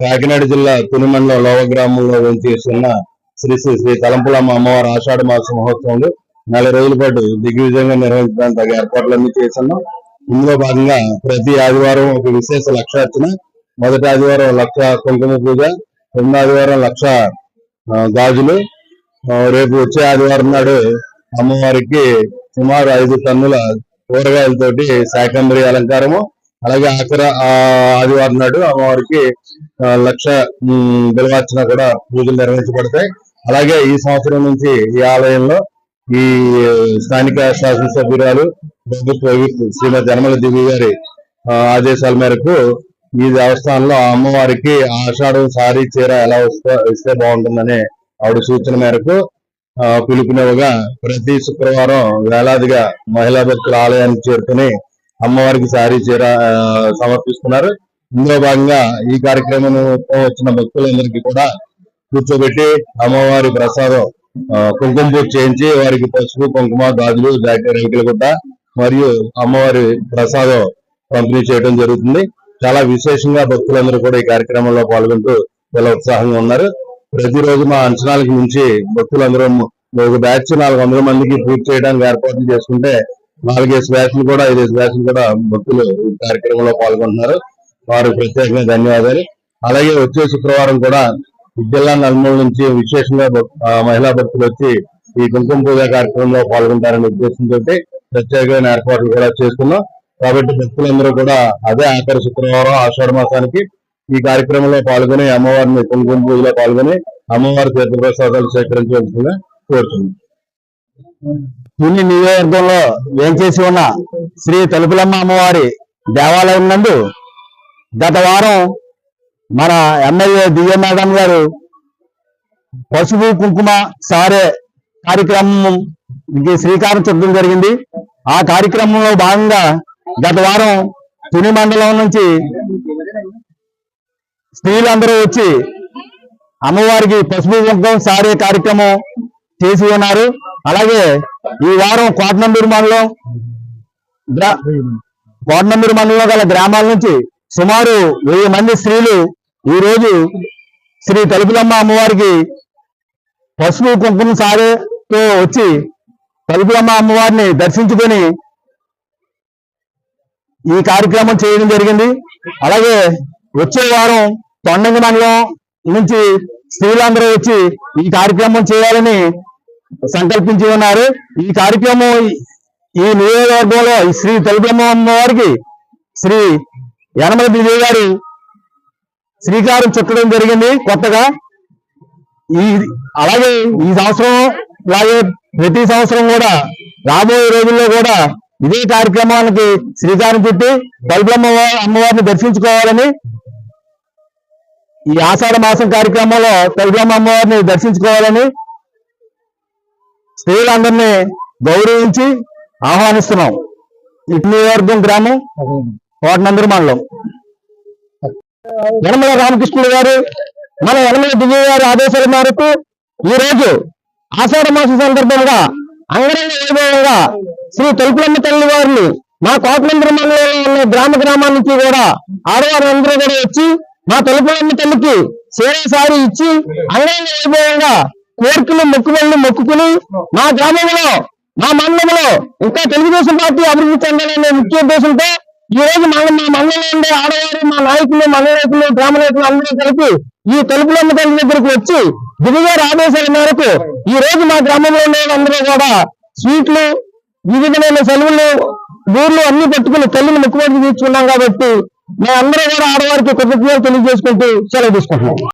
కాకినాడ జిల్లా తునిమండలం లోవ గ్రామంలో వేంచేస్తున్న శ్రీ శ్రీ శ్రీ తలంపులమ్మ అమ్మవారి ఆషాఢ మాస మహోత్సవంలో నెల రోజుల పాటు దిగ్విజయంగా నిర్వహించడానికి తగ్గ ఏర్పాట్లన్నీ చేస్తున్నాం. ఇందులో భాగంగా ప్రతి ఆదివారం ఒక విశేష లక్షార్చన. మొదటి ఆదివారం లక్ష కుంకుమ పూజ రెండో ఆదివారం లక్ష గాజులు. రేపు వచ్చే ఆదివారం నాడు అమ్మవారికి సుమారు ఐదు టన్నుల కూరగాయలతోటి శాకంబరి అలంకారము. అలాగే ఆఖర ఆదివారం నాడు అమ్మవారికి లక్ష ఉమ్, కూడా పూజలు నిర్వహించబడతాయి. అలాగే ఈ సంవత్సరం నుంచి ఈ ఆలయంలో ఈ స్థానిక శాసనసభ్యురాలు ప్రభుత్వ శ్రీమతి జనమల దివి గారి ఆదేశాల మేరకు ఈ దేవస్థానంలో అమ్మవారికి ఆషాఢం సారీ చీర ఎలా వస్తే ఇస్తే బాగుంటుందనే ఆవిడ సూచన మేరకు ఆ, పిలుపునివ్వగా ప్రతి శుక్రవారం వేలాదిగా మహిళా భక్తుల ఆలయానికి చేరుకుని అమ్మవారికి సారీ చీర సమర్పిస్తున్నారు. ఇందులో భాగంగా ఈ కార్యక్రమం వచ్చిన భక్తులందరికీ కూడా కూర్చోబెట్టి అమ్మవారి ప్రసాదం కుంకుమ పూజ చేయించి వారికి పసుపు కుంకుమ గాజులు జాకెట్ రేకులు గుడ్డ మరియు అమ్మవారి ప్రసాదం పంపిణీ చేయడం జరుగుతుంది. చాలా విశేషంగా భక్తులందరూ కూడా ఈ కార్యక్రమంలో పాల్గొంటూ చాలా ఉత్సాహంగా ఉన్నారు. ప్రతిరోజు మా అంచనాలకు మించి భక్తులందరూ ఒక బ్యాచ్ నాలుగు వందల మందికి పూర్తి చేయడానికి ఏర్పాట్లు చేసుకుంటే నాలుగైదు బ్యాచ్లు కూడా ఐదేసి బ్యాచ్లు కూడా భక్తులు ఈ కార్యక్రమంలో పాల్గొంటున్నారు. వారికి ప్రత్యేకంగా ధన్యవాదాలు. అలాగే వచ్చే శుక్రవారం కూడా జిల్లా నలుమూల నుంచి విశేషంగా మహిళా భక్తులు వచ్చి ఈ కుంకుమ పూజ కార్యక్రమంలో పాల్గొంటారనే ఉద్దేశంతో ప్రత్యేకమైన ఏర్పాట్లు కూడా చేస్తున్నాం. కాబట్టి భక్తులందరూ కూడా అదే ఆఖరి శుక్రవారం ఆషాఢ మాసానికి ఈ కార్యక్రమంలో పాల్గొని అమ్మవారిని కుంకుమ పూజలో పాల్గొని అమ్మవారి తీర్థ ప్రసాదాలు సేకరించవలసిందిగా కోరుతున్నాం. తుని నియోజకవర్గంలో వేంచేసి ఉన్న శ్రీ తలుపులమ్మ అమ్మవారి దేవాలయం నందు గత వారం మన ఎమ్మెల్యే దివ్య మేడం గారు పసుపు కుంకుమ సారే కార్యక్రమం శ్రీకారం చుట్టడం జరిగింది. ఆ కార్యక్రమంలో భాగంగా గత వారం తుని మండలం నుంచి స్త్రీలందరూ వచ్చి అమ్మవారికి పసుపు కుంకుమ సారే కార్యక్రమం చేసి ఉన్నారు అలాగే ఈ వారం కోటనందూరు మండలం గ్రా- కోటనందూరు మండలంలో గల గ్రామాల నుంచి సుమారు వెయ్యి మంది స్త్రీలు ఈ రోజు శ్రీ తలుపులమ్మ అమ్మవారికి పసుపు కుంకుమ సారేతో వచ్చి తలుపులమ్మ అమ్మవారిని దర్శించుకొని ఈ కార్యక్రమం చేయడం జరిగింది. అలాగే వచ్చే వారం తొండంగి మండలం నుంచి స్త్రీలందరూ వచ్చి ఈ కార్యక్రమం చేయాలని సంకల్పించి ఉన్నారు ఈ కార్యక్రమం ఈ నియోజకవర్గంలో శ్రీ తెలుగమ్మ అమ్మవారికి శ్రీ యనమల విజయ్ గారు శ్రీకారం చుట్టడం జరిగింది కొత్తగా. ఈ అలాగే ఈ సంవత్సరం అలాగే ప్రతి సంవత్సరం కూడా రాబోయే రోజుల్లో కూడా ఇదే కార్యక్రమానికి శ్రీకారం చుట్టి బల్బమ్మ అమ్మవారిని దర్శించుకోవాలని ఈ ఆషాఢ మాసం కార్యక్రమంలో తెలుగమ్మ అమ్మవారిని దర్శించుకోవాలని స్త్రీలందరినీ గౌరవించి ఆహ్వానిస్తున్నాం. ఇట్నివర్గం గ్రామం కోటనందరి మండలం. యనమల రామకృష్ణుడు గారు మన యనమల దివ్య గారి ఆదేశాల మేరకు ఈ రోజు ఆషాఢ మాస సందర్భంగా అంగరంగ వైభవంగా శ్రీ తలుపులమ్మ తల్లి వారిని మా కోటనందరి మండలంలో ఉన్న గ్రామ గ్రామాల నుంచి కూడా ఆడవారు అందరూ కూడా వచ్చి మా తలుపులమ్మ తల్లికి సారి ఇచ్చి అంగరంగ వైభవంగా కోరికలు మొక్కుబళ్ళు మొక్కుకుని మా గ్రామంలో మా మండలంలో ఇంకా తెలుగుదేశం పార్టీ అభివృద్ధి చెందాలనే ముఖ్య ఉద్దేశంతో ఈ రోజు మన మా మండలంలో ఉండే ఆడవారు మా నాయకులు మండల నాయకులు గ్రామ నాయకులు అందరూ కలిపి ఈ తలుపులమ్మ తల్లి దగ్గరికి వచ్చి దివిగారి ఆదేశాల మేరకు ఈ రోజు మా గ్రామంలో ఉండే అందరూ కూడా స్వీట్లు వివిధమైన సెలవులు ఊర్లు అన్ని పెట్టుకుని తల్లిని ముక్కుబడి తీర్చుకున్నాం కాబట్టి మేమందరూ కూడా ఆడవారికి కృతజ్ఞతలు తెలియజేసుకుంటూ సెలవు తీసుకుంటున్నాం.